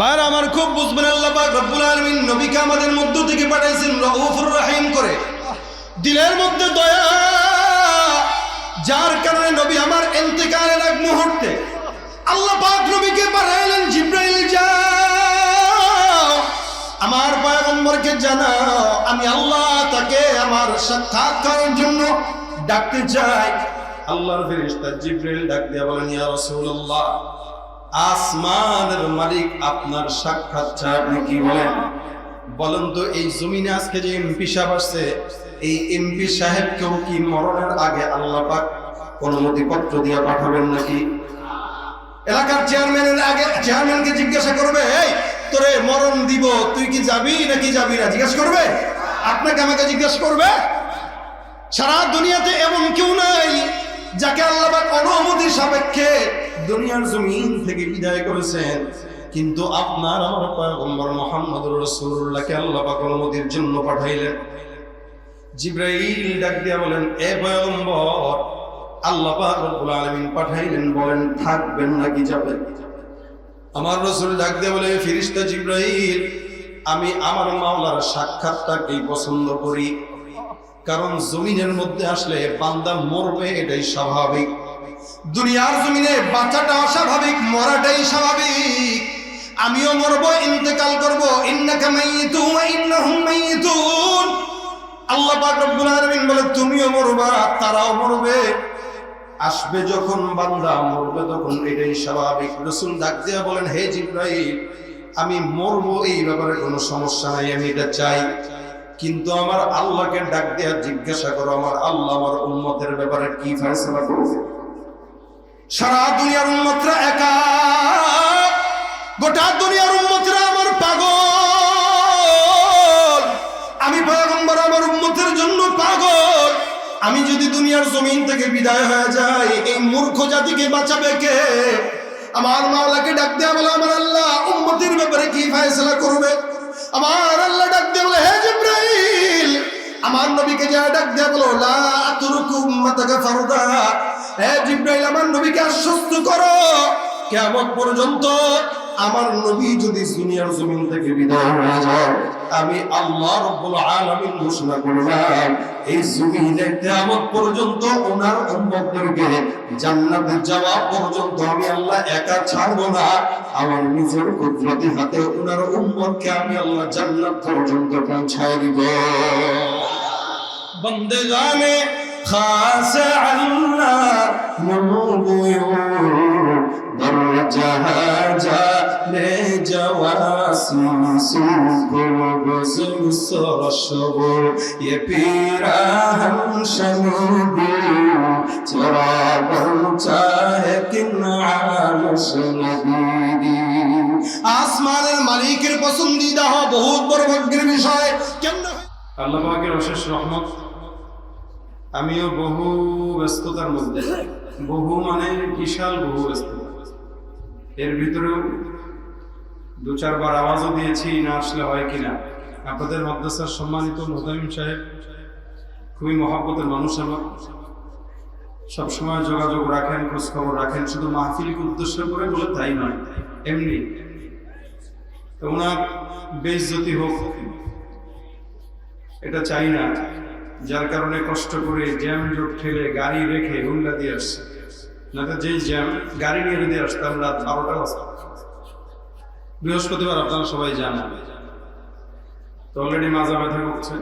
ভাইর, আমার খুব বুঝবেন আল্লাহ পাক রব্বুল আলামিন নবীকে আমাদের মধ্য থেকে পাঠাইছেন রউফুর রহিম করে। দিলের মধ্যে দয়া, যার কারণে নবী আমার ইন্তেকালের এক মুহূর্তে আল্লাহ পাক নবীকে পাঠাইলেন, জিব্রাইল, যাও, আমার পয়গম্বরকে জানাও, আমি আল্লাহ তাকে আমার সাক্ষাৎ করার জন্য ডাকতে চাই। আল্লাহর ফেরেশতা জিব্রাইল ডাক দিয়া বলেন, ইয়া রাসূলুল্লাহ আসমানের মালিক আপনার সাক্ষাৎ চায় কি বলেন? বলেন তো, এই জমিনে আজকে যে এমপি সাহেব আসছে, এই এমপি সাহেবকেও কি মরণের আগে আল্লাহ পাক অনুমতি পত্র দিয়ে পাঠাবেন নাকি? এলাকার চেয়ারম্যানের আগে চেয়ারম্যানকে জিজ্ঞাসা করবে, এই, তোরে মরণ দিব, তুই কি যাবি নাকি যাবি না? জিজ্ঞাসা করবে? আপনাকে আমাকে জিজ্ঞাসা করবে? সারা দুনিয়াতে এমন কেউ নাই যাকে আল্লাহ অনুমতি সাপেক্ষে দুনিয়ার জমিন থেকে বিদায় করেছেন। কিন্তু আপনার আমার পয়গম্বর মোহাম্মদুর রাসূলুল্লাহকে আল্লাহ পাক অনুমতির জন্য পাঠাইলেন। জিব্রাইল ডাক দিয়া বলেন, এ পয়গম্বর, আল্লাহ পাক রব্বুল আলামিন পাঠাইলেন, বলেন, থাকবেন নাকি যাবেন? আমার রসুল ডাক দিয়ে বলে ফিরিস্তা জিব্রাইল, আমি আমার মাওলার সাক্ষাৎটাকেই পছন্দ করি। কারণ জমিনের মধ্যে আসলে বান্দা মরবে, এটাই স্বাভাবিক। দুনিয়ার জমিনে বাঁচাটা অস্বাভাবিক, মরাটাই স্বাভাবিক। আমিও মরবো, ইন্তেকাল করব। আল্লাহ রব্বুল আলামিন বলে, তুমিও মরবা, তারাও মরবে। আসবে যখন বান্দা মরবে তখন, এটাই স্বাভাবিক। রসুল ডাক বলেন, হে জিব্রাইল, আমি মরবো, এই ব্যাপারে কোনো সমস্যা নাই, আমি এটা চাই। কিন্তু আমার আল্লাহকে ডাক দিয়া জিজ্ঞাসা করো, আমার আল্লাহ আমার উন্মতের ব্যাপারে কি ফেসলা করবে সারা দুনিয়ার উন্মতরা একা, গোটা দুনিয়ার উন্মতরা আমার পাগল। আমি পয়গম্বর আমার উন্মতের জন্য পাগল। আমি যদি দুনিয়ার জমিন থেকে বিদায় হয়ে যাই, এই মূর্খ জাতিকে বাঁচাবে কে? আমার মাওলাকে ডাক দেওয়া বলে, আমার আল্লাহ উম্মতির ব্যাপারে কি ফয়সালা করবে? আমার আল্লাহ ডাক দিয়ে বলে, হে জিব্রাইল, আমার নবীকে যা ডাক দিয়ে বলো, লা আতরুকু উম্মাতাকা ফারদা। হে জিব্রাইল, আমার নবীকে আশ্বস্ত করো, কিয়ামত পর্যন্ত আমার নবী যদি দুনিয়ার জমিন থেকে বিদায় হয়ে যায়, আমি আল্লাহ রব্বুল আলামিন ঘোষণা করলাম, এই জমিনে কিয়ামত পর্যন্ত ওনার উম্মতদেরকে জান্নাতে যাওয়া পর্যন্ত আমি আল্লাহ একা ছাড়বো না। আমার নিজের কুদরতি হাতে ওনার উম্মতকে আমি আল্লাহ জান্নাত পর্যন্ত পৌঁছায় দিব। বন্দেগানে খাস আল্লাহ মনুবুয়ু দরজা জালে জওয়াসি সুকুল গজল সরসব ये पीरा हम शमीदी चरा बन चाहे किनाल শমীদি আসমানের মালিকের পছন্দিদা হওয়া বহুত বড় ভাগ্যের বিষয় কেমন আল্লাহ পাকের অশেষ রহমত আমিও বহু ব্যস্ততার মধ্যে বহু মানে বিশাল বহু ব্যস্ততা এর ভিতরেও দু চারবার আওয়াজও দিয়েছি, না আসলে হয় কিনা। আপনাদের মাদ্রাসার সম্মানিত মোতামিম সাহেব খুবই মহাব্বতের মানুষ আমার। সবসময় যোগাযোগ রাখেন, খোঁজখবর রাখেন, শুধু মাহফিলকে উদ্দেশ্য করে বলে তাই নয়, এমনি। তো ওনার বেইজ্জতি হোক, এটা চাই না, যার কারণে কষ্ট করে জ্যাম জোট ঠেলে গাড়ি রেখে হুন্ডা দিয়ে আসছে। না তো যেই জ্যাম, গাড়ি নিয়ে যদি আসতাম রাত বারোটা বাজতাম বৃহস্পতিবার আপনারা সবাই জানেন তো অলরেডি মাজা ব্যথা করছে।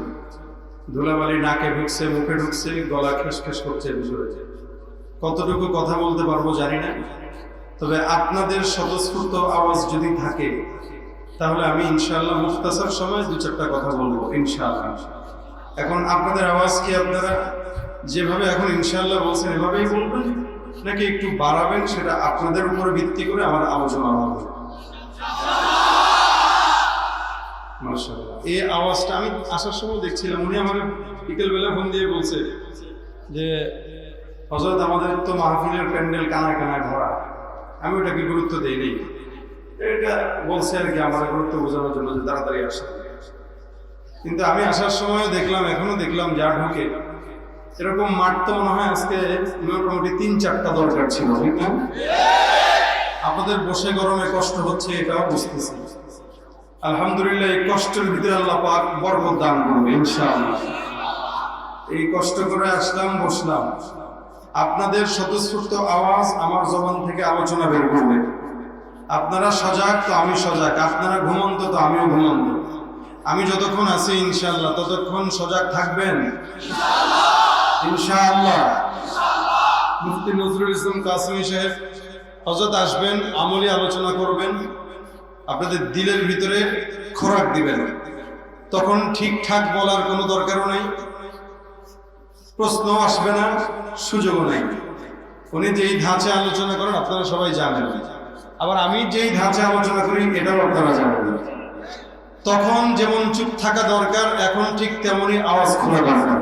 ধুলাবালি নাকে ঢুকছে, মুখে ঢুকছে, গলা খেস খেস করছে বিষয়ে কতটুকু কথা বলতে পারব জানি না। তবে আপনাদের স্বতঃস্ফূর্ত আওয়াজ যদি থাকে, তাহলে আমি ইনশাআল্লাহ মুখতাসার সময় দু চারটা কথা বলব, ইনশাআল্লাহ। এখন আপনাদের আওয়াজ কি আপনারা যেভাবে এখন ইনশাআল্লাহ বলছেন, এভাবেই বলবেন? নাকি একটু বাড়াবেন, সেটা আপনাদের উপরে ভিত্তি করে আমার আলোচনা হবে। এই আওয়াজটা আমি আসার সময় দেখছিলাম, উনি আমাকে বিকেলবেলা ফোন দিয়ে বলছে যে হজরত আমাদের তো মাহফিলের প্যান্ডেল কানায় কানায় ভরা। আমি ওটাকে গুরুত্ব দিই নেই এটা বলছে আর কি আমার গুরুত্ব বোঝানোর জন্য যে তাড়াতাড়ি আসে কিন্তু আমি আসার সময় দেখলাম, এখনও দেখলাম যা ঢোকে। এরকম মাঠ তো মনে হয় আজকে মোটামুটি তিন চারটা দরকার ছিল না? আপনাদের বসে গরমে কষ্ট হচ্ছে এটাও বুঝতেছি। আলহামদুলিল্লাহ, এই কষ্টের ভিতরে আল্লাহ পাক বরকত দান করবে, ইনশাআল্লাহ। এই কষ্ট করে আসলাম, বসলাম। আপনাদের স্বতঃস্ফূর্ত আওয়াজ আমার জবান থেকে আলোচনা বের করবে। আপনারা সজাগ তো আমি সজাগ, আপনারা ঘুমন্ত তো আমিও ঘুমন্ত। আমি যতক্ষণ আছি ইনশাল্লাহ ততক্ষণ সজাগ থাকবেন? ইনশাআল্লাহ মুফতি নজরুল ইসলাম কাসমি সাহেব হজরত আসবেন, আমলি আলোচনা করবেন, আপনাদের দিলের ভিতরে খোরাক দিবেন। তখন ঠিকঠাক বলার কোনো দরকারও নেই প্রশ্ন আসবে না, সুযোগও নেই। উনি যেই ধাঁচে আলোচনা করেন, আপনারা সবাই জানেন। আবার আমি যেই ধাঁচে আলোচনা করি, এটাও আপনারা জানেন। তখন যেমন চুপ থাকা দরকার, এখন ঠিক তেমনই আওয়াজ খোলা দরকার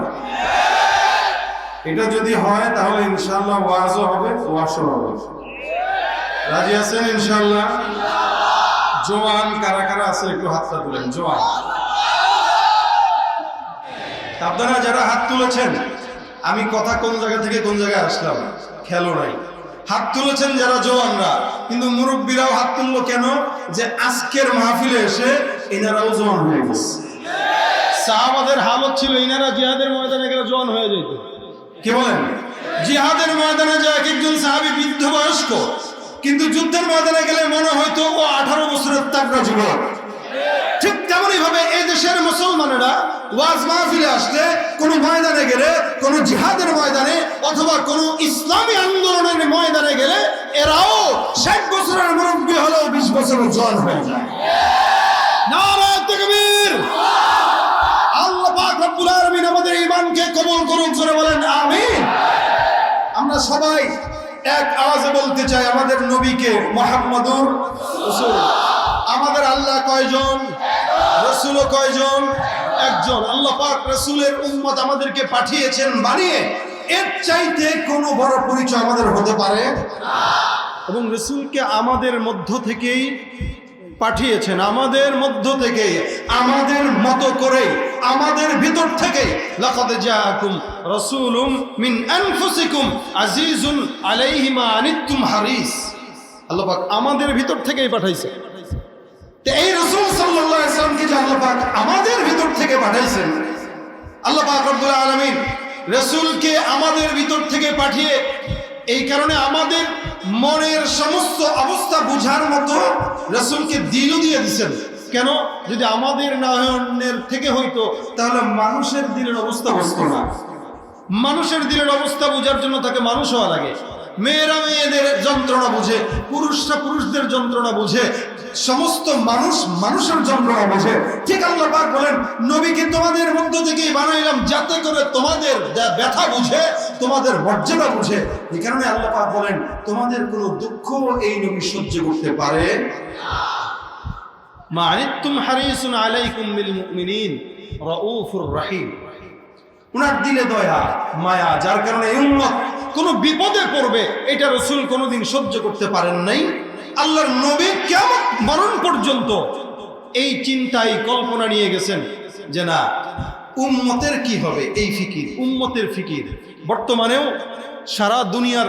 এটা যদি হয়, তাহলে ইনশাল্লাহ ওয়াজও হবে ওয়াশও হবে। রাজি আছেন ইনশাল্লাহ জোয়ান, কারা কারা আছে? একটু হাতটা তুলেন, জোয়ান। আপনারা যারা হাত তুলেছেন, আমি কথা কোন জায়গা থেকে কোন জায়গায় আসলাম? খেলো নাই। হাত তুলেছেন যারা জোয়ানরা, কিন্তু মুরব্বীরাও হাত তুললো কেন? যে আজকের মাহফিলে এসে এনারাও জোয়ান হয়ে গেছে। সাহাবাদের হালত ছিল ইনারা জিহাদের ময়দানে গেলে জোয়ান হয়ে যেত। কি বলেন? জিহাদের ময়দানে যে এক একজন সাহাবি বৃদ্ধ বয়স্ক, কিন্তু যুদ্ধের ময়দানে গেলে মনে হয়তো ও আঠারো বছরের তাগড়া যুবক ঠিক তেমনই ভাবে এই দেশের মুসলমানেরা ওয়াজ মাহফিলে আসলে কোন ময়দানে গেলে, কোন জিহাদের ময়দানে অথবা কোন ইসলামী আন্দোলনের ময়দানে গেলে এরাও ষাট বছরের মুরব্বী হলেও বিশ বছরের জন হয়ে যায়। পাক রব্বুল আলামিন আমাদের ঈমানকে কবুল করুন করে বলেন, আমিন। আমরা সবাই এক আওয়াজে বলতে চাই আমাদের নবীকে, মোহাম্মদুর রাসূল। আমাদের আল্লাহ কয়জন? রসুলও কয়জন? একজন। আল্লাহ পাক রসুলের উম্মত আমাদেরকে পাঠিয়েছেন, বানিয়ে এর চাইতে কোনো বড় পরিচয় আমাদের হতে পারে? এবং রসুলকে আমাদের মধ্য থেকেই পাঠিয়েছেন আমাদের মধ্য থেকে, আমাদের মতো করে, আমাদের ভিতর থেকে। লাকাদ জাআকুম রাসূলুম মিন আনফুসিকুম আজিজুন আলাইহি মা আনিতুম হারিস। আল্লাহ পাক আমাদের ভিতর থেকেই পাঠাইছে। তো এই রসুল সাল্লাল্লাহু আলাইহি সাল্লামকে যে আল্লাহ পাক আমাদের ভিতর থেকে পাঠাইছেন? আল্লাহ পাক রব্বুল আলামিন রসুলকে আমাদের ভিতর থেকে পাঠিয়ে এই কারণে আমাদের মনের সমস্ত অবস্থা বুঝার মতো রসুলকে দিলও দিয়ে দিচ্ছেন কেন? যদি আমাদের না অন্যের থেকে হইতো, তাহলে মানুষের দিলের অবস্থা বুঝতো না। মানুষের দিলের অবস্থা বোঝার জন্য তাকে মানুষ হওয়া লাগে। মেয়েরা মেয়েদের যন্ত্রণা বুঝে, পুরুষরা পুরুষদের যন্ত্রণা বুঝে সমস্ত মানুষ মানুষের যন্ত্রণা বুঝে ঠিক আল্লাহ পাক বলেন নবীকে তোমাদের মধ্য থেকেই বানাইলাম যাতে করে তোমাদের ব্যথা বুঝে তোমাদের মর্যাদা বুঝে। এই কারণে আল্লাহ পাক বলেন তোমাদের কোনো দুঃখ এই নবী সহ্য করতে পারে মা আনিতুম হারিসুন আলাইকুম বিল মুমিনিন রাউফুর রহিম। উনার দিলে দয়া মায়া যার কারণে এই উম্মত কোনো বিপদে পড়বে এটা রসুল কোনোদিন সহ্য করতে পারেন নাই। আল্লাহর নবী কেমন? মরণ পর্যন্ত এই চিন্তাই কল্পনা নিয়ে গেছেন যে না উম্মতের কি হবে এই ফিকির? উম্মতের ফিকির। বর্তমানেও সারা দুনিয়ার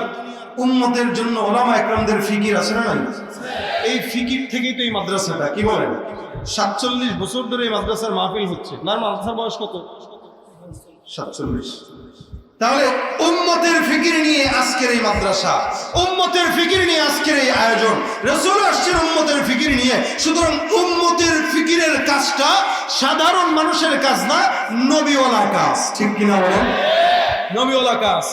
উম্মতের জন্য ওলামা একরামদের ফিকির আছে না নাই? এই ফিকির থেকেই তো এই মাদ্রাসাটা কি বলেন? সাতচল্লিশ বছর ধরে এই মাদ্রাসার মাহফিল হচ্ছে। না মাদ্রাসার বয়স কত? সাতচল্লিশ। তাহলে উম্মতের ফিকির নিয়ে আজকের এই মাদ্রাসা, উম্মতের ফিকির নিয়ে আজকের এই আয়োজন। রসুল আসছেন উম্মতের ফিকির নিয়ে। সুতরাং উম্মতের ফিকিরের কাজটা সাধারণ মানুষের কাজ না, নবীওয়ালার কাজ। ঠিক কিনা বলেন? নবীওয়ালা কাজ।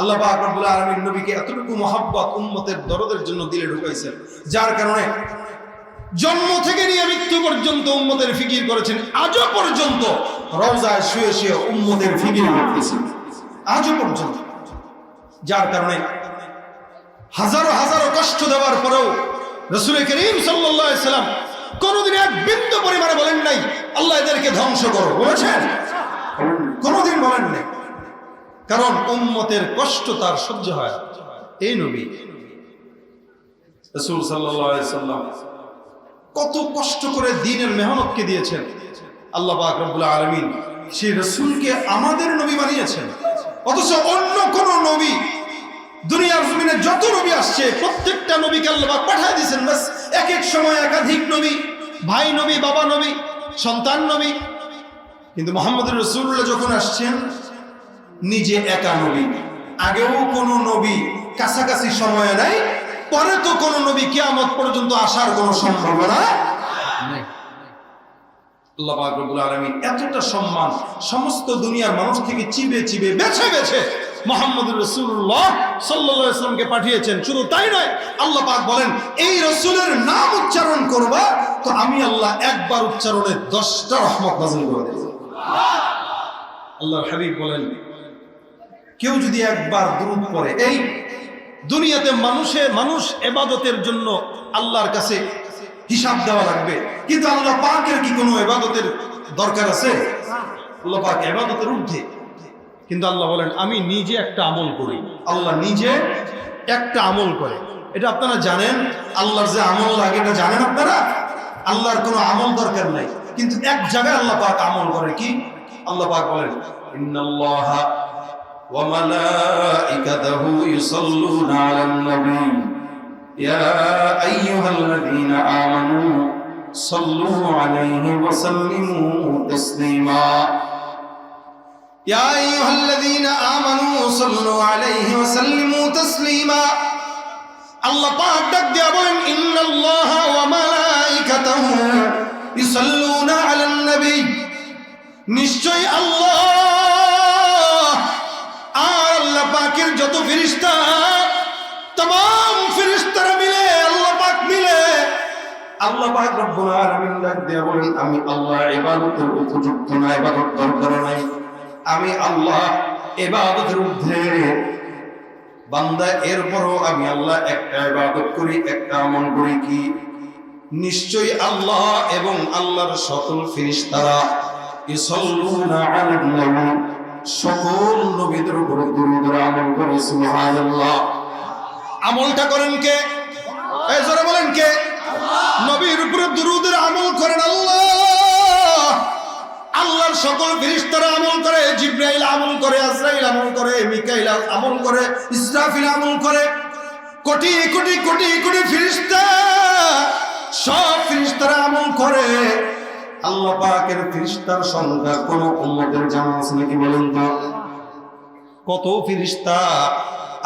আল্লাহ পাক রব্বুল আলামিন নবীকে এতটুকু মহাব্বত উম্মতের দরদের জন্য দিলে ঢুকাইছেন। যার কারণে জন্ম থেকে নিয়ে মৃত্যু পর্যন্ত উম্মতের ফিকির করেছেন। আজও পর্যন্ত রওজায় শুয়ে শুয়ে উম্মতের ফিকির করতেছে আজও পর্যন্ত, যার কারণে হাজারো হাজারো কষ্ট দেওয়ার পরেও রসুল করিম সাল্লাম কোনোদিন এক বিন্দু পরিমাণে বলেন নাই, আল্লাহ এদেরকে ধ্বংস করো বলেছেন? কোনোদিন বলেন নাই। কারণ উম্মতের কষ্ট তার সহ্য হয় এই নবী রাসূল সাল্লাম কত কষ্ট করে দিনের মেহনতকে দিয়েছেন। আল্লাহ পাক রব্বুল আলামিন সেই রসুলকে আমাদের নবী বানিয়েছেন। অথচ অন্য কোন নবী দুনিয়ার জমিনে যত নবী আসছে, প্রত্যেকটা নবীকে আল্লাহ পাঠিয়ে দিয়েছেন বাস এক এক সময় একাধিক নবী, ভাই নবী, বাবা নবী, সন্তান নবী। কিন্তু মোহাম্মদ রসুল্লাহ যখন আসছেন, নিজে একা নবী। আগেও কোনো নবী কাছাকাছি সময় নাই, পরে তো কোনো নবী কিয়ামত পর্যন্ত আসার কোনো সম্ভাবনা এতটা সম্মান সমস্ত দুনিয়ার মানুষ থেকে চিবে চিবে বেছে বেছে বলেন, এই উচ্চারণ করবা? তো আমি আল্লাহ একবার উচ্চারণে দশটা রহমত নাজিল করে দেব হাবিব বলেন, কেউ যদি একবার দুরূদ করে এই দুনিয়াতে মানুষে, মানুষ এবাদতের জন্য আল্লাহর কাছে হিসাব দেওয়া লাগবে। কিন্তু আল্লাহ পাকের কি কোনো এবাদতের দরকার আছে? আল্লাহ পাক এবাদতের ঊর্ধ্বে। কিন্তু আল্লাহ বলেন, আমি নিজে একটা আমল করি। আল্লাহ নিজে একটা আমল করে। এটা আপনারা জানেন? আল্লাহর যে আমল লাগে, এটা জানেন আপনারা? আল্লাহর কোনো আমল দরকার নাই। কিন্তু এক জায়গায় আল্লাহ পাক আমল করে কি? আল্লাহ পাক বলেন, ইন্নাল্লাহা ওয়া মালাইকাতাহু ইউসাল্লুনা আলান নবী। يا أيها الذين آمنوا صلوا عليه وسلموا تسليما يا أيها الذين آمنوا صلوا عليه وسلموا تسليما الله পাক ডাক দিয়া বলেন ইন্নাল্লাহ ওয়া মালাইকাতাহু ইউসাল্লুনা আলান নবী নিশ্চয় আল্লাহ আর আল্লাহ পাকের যত ফেরেশতা তমাম আল্লাহ পাক রব্বুল আলামিন ডাক বলেন, আমি আল্লাহ ইবাদতের উপযুক্ত না, ইবাদত দরকার নাই। আমি আল্লাহ ইবাদতের ঊর্ধ্বে। বান্দা, এরপরও আমি আল্লাহ একটা ইবাদত করি, একটা আমল করি কি? নিশ্চয়ই আল্লাহ এবং আল্লাহর সকল ফেরেশতারা ইসাল্লুনা আলান নবী, সকল নবীদের উপরে দুরূদ আমল করে, সুবহানাল্লাহ। আমলটা করেন কে? এই জোরে বলেন কে? নবীর উপরে দুরূদের আমল করেন আল্লাহ। আল্লাহর সকল ফেরেশতারা আমল করে, জিব্রাইল আমল করে, আজরাইল আমল করে, মিকাইল আমল করে, ইসরাফিল আমল করে। কোটি কোটি কোটি কোটি ফেরেশতা, সব ফেরেশতারা আমল করে। আল্লাহ পাকের ফেরেশতার সংখ্যা কোন আছে নাকি বলেন তো? কত ফেরেশতা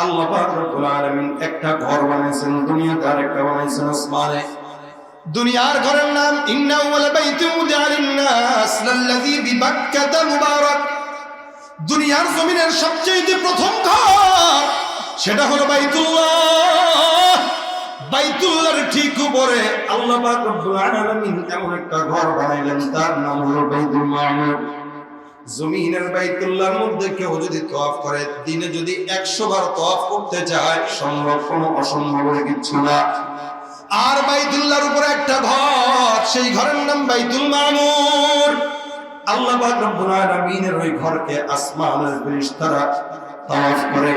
আল্লাহ পাক রব্বুল আলামিন একটা ঘর বানাইছেন দুনিয়াতে। দুনিয়ার ঘরের নাম, ইন্না বাইতু উদিআলিন নাস, লাল্লাযী বিবাক্কাতা মুবারাক। দুনিয়ার জমিনের সবচেয়ে প্রথম ঘর, সেটা হলো বাইতুল্লাহ। বাইতুল্লাহর ঠিক উপরে আল্লাহ এমন একটা ঘর বানাইলেন, তার নাম হলো বাইতুল জমিনের বাইতুল্লাহর মধ্যে কেউ যদি তওয়াফ করে, দিনে যদি একশো বার তওয়াফ করতে চায় সম্ভব কোনো অসম্ভবের কিছু না। আর বাইতুল্লাহর উপরে একটা ঘর, সেই ঘরের নাম বাইতুল মামুর। আল্লাহ পাক রব্বুল আলামিনের ওই ঘরকে আসমানের ফেরেশতারা তওয়াফ করে।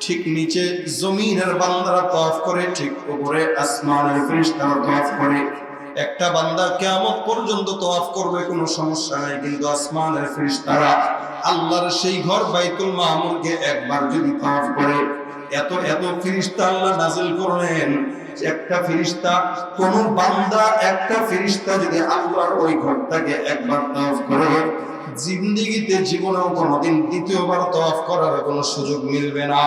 ঠিক নিচে জমিনের বান্দারা তওয়াফ করে, ঠিক উপরে আসমানের ফেরেশতারা তওয়াফ করে। একটা বান্দা কিয়ামত পর্যন্ত তওয়াফ করবে, কোনো সমস্যা নাই, কিন্তু আসমানের ফেরেশতারা আল্লাহর সেই ঘর বাইতুল মামুরকে একবার যদি তওয়াফ করে, এত এত ফেরেশতা আল্লাহ নাজিল করলেন, একটা ফেরেশতা, কোন বান্দা, একটা ফেরেশতা যদি আল্লাহর ওই ঘরটাকে একবার তওয়াফ করে, জিন্দিগিতে জীবনেও কোনোদিন দ্বিতীয়বার তওয়াফ করার কোনো সুযোগ মিলবে না।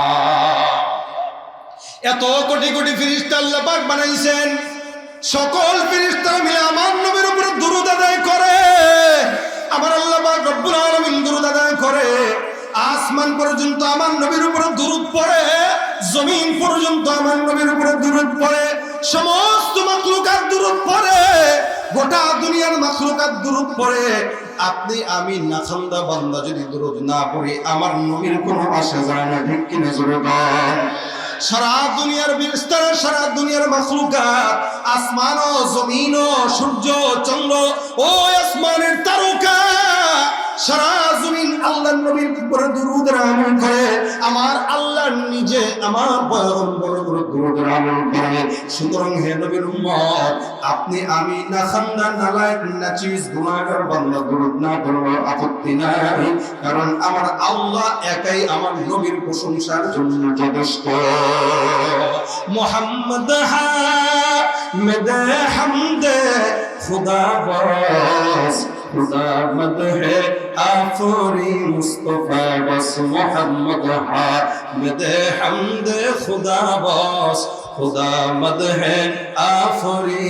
এত কোটি কোটি ফিরিস্তা আল্লাহ পাক বানাইছেন। সকল ফিরিস্তারা মিলে আমার নবীর উপরে দুরুদ আদায় করে। আমার আল্লাহ রব্বুল আলামিন দুরুদ আদায় করে। আসমান পর্যন্ত আমার নবীর উপরে দুরুদ পড়ে, জমিন পর্যন্ত আমার নবীর উপরে দুরুদ পড়ে, সমস্ত মাখলুকাত দুরুদ পড়ে, গোটা দুনিয়ার মাখলুকাত দুরুদ পড়ে। আপনি, আমি, নাখান্দা বান্দা যদি দুরুদ না পড়ি, আমার নবীর কোনো আসা যায় না, ঠিক কিনা জোরে। সারা দুনিয়ার বিস্তার, সারা দুনিয়ার মাখলুকাত, আসমান ও জমিন ও সূর্য, চন্দ্র ও আসমানের তারকা। সারা জমিন আল্লাহ নবীর উপরে দুরুদের আমল করে। আমার আল্লাহ নিজে আমার পয়গম্বর উপরে দুরুদের আমল করে। সুতরাং হে নবীর উম্মত, আপনি আমি না খান্না না লায়ক, না চিজ, গুনাহগার, বান্দা দুরুদ না করব আপত্তি নাই। কারণ আমার আল্লাহ একাই আমার নবীর প্রশংসার জন্য যথেষ্ট। মোহাম্মদ হামিদ হামদ, খুদা বস মদ হে আফরি মুস্তফা বস মোহাম্মদ হামিদ হামদ খুদা বস খুদা মদ আফরি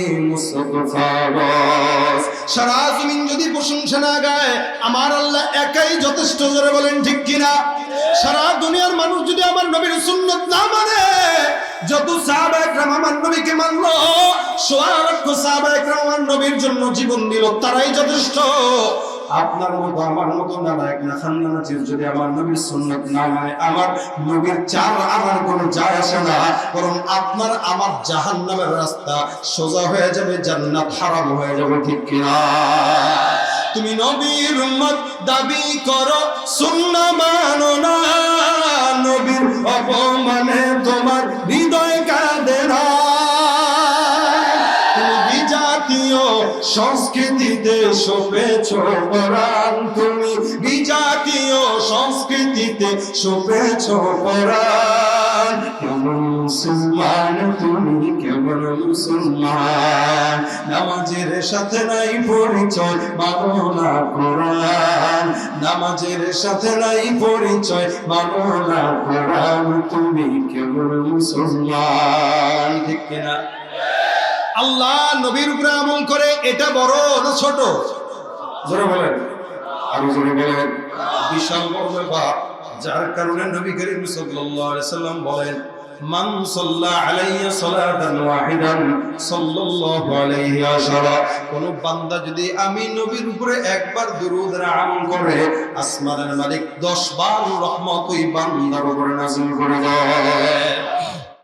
সারা জমিন যদি প্রশংসা না গায়, আমার আল্লাহ একাই যথেষ্ট, জোরে বলেন ঠিক কিনা? সারা দুনিয়ার মানুষ যদি আমার নবীর সুন্নত না মানে যত সাহাবা একরাম আমার নবীকে মানলো, সোয়া লক্ষ সাহাবা একরাম আমার নবীর জন্য জীবন দিল, তারাই যথেষ্ট। আপনার মতো, আমার মতো না লায়ক না খান্না চিজ যদি আমার নবীর সুন্নত না মানে আমার নবীর চার আমার কোনো যায় আসে না, বরং আপনার আমার জাহান্নামের রাস্তা সোজা হয়ে যাবে, জান্নাত হারাম হয়ে যাবে, ঠিক কিনা? তুমি নবীর উম্মত, দাবি করো, সুন্না মানো না। নবীর অপমানে তোমার হৃদয় কাঁদে না। তুমি বিজাতীয় পরাণ। তুমি বিজাতীয় সংস্কৃতিতে পরাণ। কেমন মুসলমান, তুমি কেমন মুসলমান? নামাজের সাথে নাই পরিচয় মানো না কোরআন। নামাজের সাথে নাই পরিচয় মানো না কোরআন। তুমি কেমন মুসলমান, ঠিক কিনা? আল্লাহ নবীর উপরে আমল করে এটা বড় না ছোট? জোরে বলেন। আরও জোরে বলেন। বিশাল বড় ব্যাপার। যার কারণে নবী করিম সাল্লাল্লাহু আলাইহি সাল্লাম বলেন মান সাল্লা আলাইয়া সালাতান ওয়াহিদান সাল্লাল্লাহু আলাইহি আশারা কোন বান্দা যদি আমি নবীর উপরে একবার দুরূদ আমল করে আসমানের মালিক 10 বার রহমত ওই বান্দার উপরে নাযিল করে দেয়।